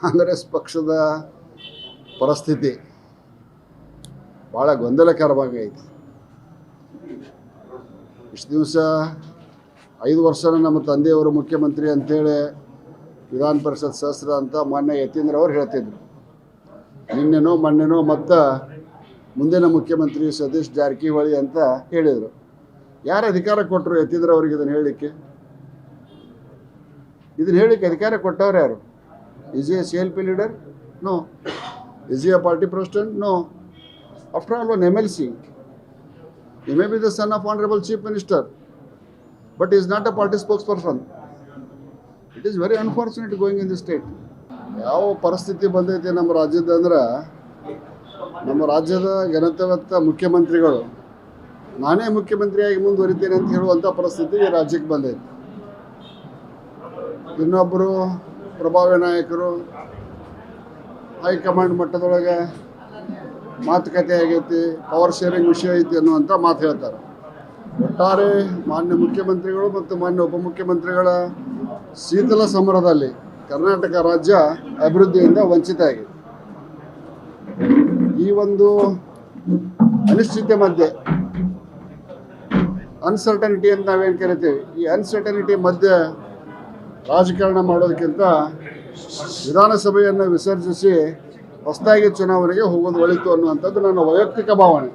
ಕಾಂಗ್ರೆಸ್ ಪಕ್ಷದ ಪರಿಸ್ಥಿತಿ ಭಾಳ ಗೊಂದಲಕರವಾಗೈತಿ ಇಷ್ಟು ದಿವಸ ಐದು ವರ್ಷನ ನಮ್ಮ ತಂದೆಯವರು ಮುಖ್ಯಮಂತ್ರಿ ಅಂತೇಳಿ ವಿಧಾನ ಪರಿಷತ್ ಸದಸ್ಯರ ಅಂತ ಮಾನ್ಯ ಯತೀಂದ್ರ ಅವರು ಹೇಳ್ತಿದ್ರು. ನಿನ್ನೆನೋ ಮೊನ್ನೆನೋ ಮತ್ತು ಮುಂದಿನ ಮುಖ್ಯಮಂತ್ರಿ ಸತೀಶ್ ಜಾರಕಿಹೊಳಿ ಅಂತ ಹೇಳಿದರು. ಯಾರು ಅಧಿಕಾರ ಕೊಟ್ಟರು ಯತೀಂದ್ರ ಅವರಿಗೆ ಇದನ್ನು ಹೇಳಲಿಕ್ಕೆ ಇದನ್ನು ಹೇಳಲಿಕ್ಕೆ ಅಧಿಕಾರ ಕೊಟ್ಟವ್ರು ಯಾರು? Is a C L P leader no is a party president no after all one M L C you may be the son of honourable chief minister but is not a party spokesperson it is very unfortunate going in the state ಯಾವ ಪರಿಸ್ಥಿತಿ ಬಂದೈತೆ ನಮ್ಮ ರಾಜ್ಯದ ಅಂದ್ರೆ, ನಮ್ಮ ರಾಜ್ಯದ ಘನತೆವತ್ತ ಮುಖ್ಯಮಂತ್ರಿಗಳು, ನಾನೇ ಮುಖ್ಯಮಂತ್ರಿಯಾಗಿ ಮುಂದುವರಿತೇನೆ ಅಂತ ಹೇಳುವಂಥ ಪರಿಸ್ಥಿತಿ ರಾಜ್ಯಕ್ಕೆ ಬಂದೈತೆ. ಇನ್ನೊಬ್ಬರು ಪ್ರಭಾವಿ ನಾಯಕರು ಹೈಕಮಾಂಡ್ ಮಟ್ಟದೊಳಗೆ ಮಾತುಕತೆ ಆಗೈತಿ ಪವರ್ ಶೇರಿಂಗ್ ವಿಷಯ ಐತಿ ಅನ್ನುವಂಥ ಮಾತು ಹೇಳ್ತಾರೆ. ಒಟ್ಟಾರೆ ಮಾನ್ಯ ಮುಖ್ಯಮಂತ್ರಿಗಳು ಮತ್ತು ಮಾನ್ಯ ಉಪಮುಖ್ಯಮಂತ್ರಿಗಳ ಶೀತಲ ಸಮರದಲ್ಲಿ ಕರ್ನಾಟಕ ರಾಜ್ಯ ಅಭಿವೃದ್ಧಿಯಿಂದ ವಂಚಿತ ಆಗಿದೆ. ಈ ಒಂದು ಅನಿಶ್ಚಿತೆ ಮಧ್ಯೆ ಅನ್ಸರ್ಟನಿಟಿ ಅಂತ ನಾವೇನು ಕರಿತೀವಿ, ಈ ಅನ್ಸರ್ಟನಿಟಿ ಮಧ್ಯೆ ರಾಜಕಾರಣ ಮಾಡೋದಕ್ಕಿಂತ ವಿಧಾನಸಭೆಯನ್ನು ವಿಸರ್ಜಿಸಿ ಹೊಸದಾಗಿ ಚುನಾವಣೆಗೆ ಹೋಗೋದು ಒಳಿತು ಅನ್ನುವಂಥದ್ದು ನನ್ನ ವೈಯಕ್ತಿಕ ಭಾವನೆ.